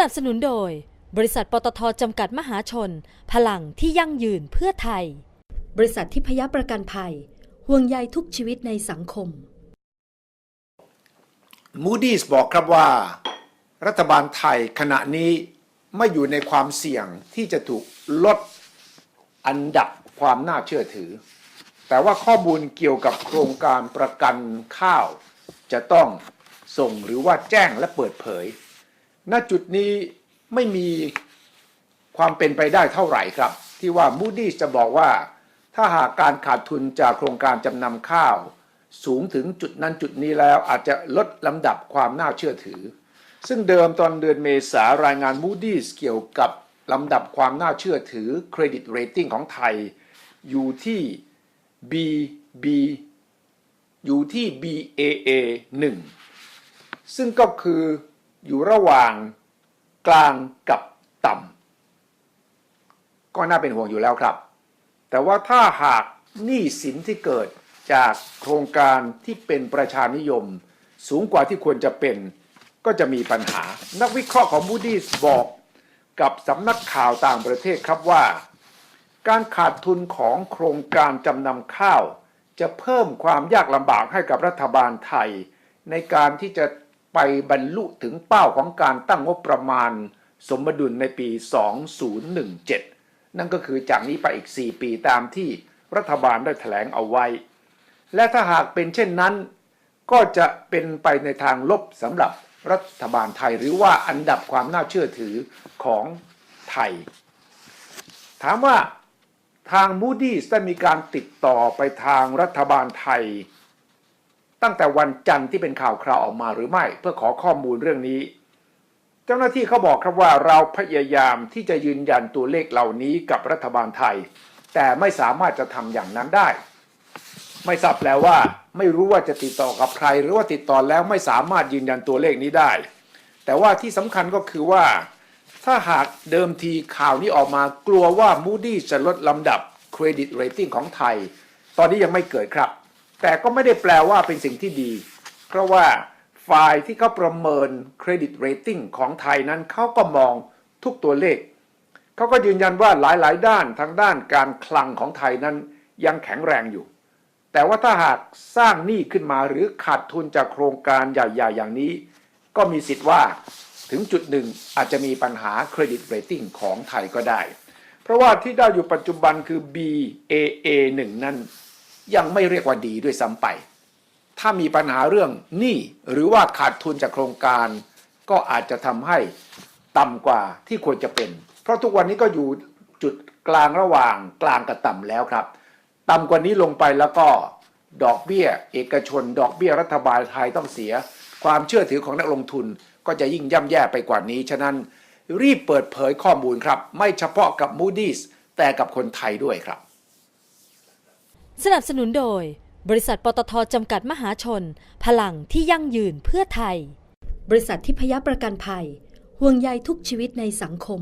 นับสนุนโดย บริษัทปตทจำกัดมหาชน พลังที่ยั่งยืนเพื่อไทย บริษัททิพยประกันภัย ห่วงใยทุกชีวิตในสังคม Moody's บอกครับว่า รัฐบาลไทยขณะนี้ไม่อยู่ในความเสี่ยงที่จะถูกลดอันดับความน่าเชื่อถือ แต่ว่าข้อมูลเกี่ยวกับโครงการประกันข้าว จะต้องส่งหรือว่าแจ้งและเปิดเผย ณจุดนี้ไม่มีความเป็นไปได้เท่าไหร่ครับ ที่ว่า Moody's จะบอกว่า ถ้าหากการขาดทุนจากโครงการจำนำข้าว สูงถึงจุดนั้นจุดนี้แล้วอาจจะลดลำดับความน่าเชื่อถือ ซึ่งเดิมตอนเดือนเมษารายงาน Moody's เกี่ยวกับลำดับความน่าเชื่อถือเครดิตเรตติ้งของไทย อยู่ที่ BB อยู่ที่ BAA 1ซึ่งก็คือ อยู่ระหว่างกลางกับต่ำก็น่าเป็นห่วงอยู่แล้วครับ แต่ว่าถ้าหากหนี้สินที่เกิดจากโครงการที่เป็นประชานิยม สูงกว่าที่ควรจะเป็น ก็จะมีปัญหา นักวิเคราะห์ของ Moody's บอกกับสำนักข่าวต่างประเทศครับว่า การขาดทุนของโครงการจำนำข้าว จะเพิ่มความยากลำบากให้กับรัฐบาลไทย ในการที่จะ ไปบรรลุถึงเป้าของการตั้งงบประมาณ สมดุลในปี 2017 นั่นก็คือจากนี้ไปอีก 4 ปีตามที่รัฐบาลได้แถลงเอาไว้ และถ้าหากเป็นเช่นนั้น ก็จะเป็นไปในทางลบสำหรับรัฐบาลไทยหรือว่าอันดับความน่าเชื่อถือของไทย ถามว่าทาง Moody's ได้มีการติดต่อไปทางรัฐบาลไทย ตั้งแต่วันจันทร์ที่เป็นข่าวคราวออกมาหรือไม่ เพื่อขอข้อมูลเรื่องนี้ เจ้าหน้าที่เขาบอกครับว่าเราพยายามที่จะยืนยันตัวเลขเหล่านี้กับรัฐบาลไทย แต่ไม่สามารถจะทำอย่างนั้นได้ ไม่ทราบแปลว่า ไม่รู้ว่าจะติดต่อกับใคร หรือว่าติดต่อแล้วไม่สามารถยืนยันตัวเลขนี้ได้ แต่ว่าที่สำคัญก็คือว่า ถ้าหากเดิมทีข่าวนี้ออกมากลัวว่า Moody จะลดลำดับเครดิตเรตติ้งของไทย ตอนนี้ยังไม่เกิดครับ แต่ก็ไม่ได้แปลว่าเป็นสิ่งที่ดี เพราะว่าฝ่ายที่เขาประเมินเครดิตเรตติ้งของไทยนั้นเขาก็มองทุกตัวเลข เขาก็ยืนยันว่าหลายๆ ด้านทางด้านการคลังของไทยนั้นยังแข็งแรงอยู่ แต่ว่าถ้าหากสร้างหนี้ขึ้นมาหรือขาดทุนจากโครงการใหญ่ๆอย่างนี้ ก็มีสิทธิ์ว่าถึงจุดหนึ่งอาจจะมีปัญหาเครดิตเรตติ้งของไทยก็ได้ เพราะว่าที่ได้อยู่ปัจจุบันคือ BAA 1 นั้น ยังไม่เรียกว่าดีด้วยซ้ำไป ถ้ามีปัญหาเรื่องหนี้หรือว่าขาดทุนจากโครงการ ก็อาจจะทำให้ต่ำกว่าที่ควรจะเป็น เพราะทุกวันนี้ก็อยู่จุดกลางระหว่างกลางกับต่ำแล้วครับ ต่ำกว่านี้ลงไปแล้วก็ดอกเบี้ย เอกชน ดอกเบี้ยรัฐบาลไทยต้องเสีย ความเชื่อถือของนักลงทุนก็จะยิ่งย่ำแย่ไปกว่านี้ ฉะนั้นรีบเปิดเผยข้อมูลครับ ไม่เฉพาะกับ Moody's แต่กับคนไทยด้วยครับ สนับสนุนโดย บริษัทปตทจำกัดมหาชน พลังที่ยั่งยืนเพื่อไทย บริษัททิพยประกันภัย ห่วงใยทุกชีวิตในสังคม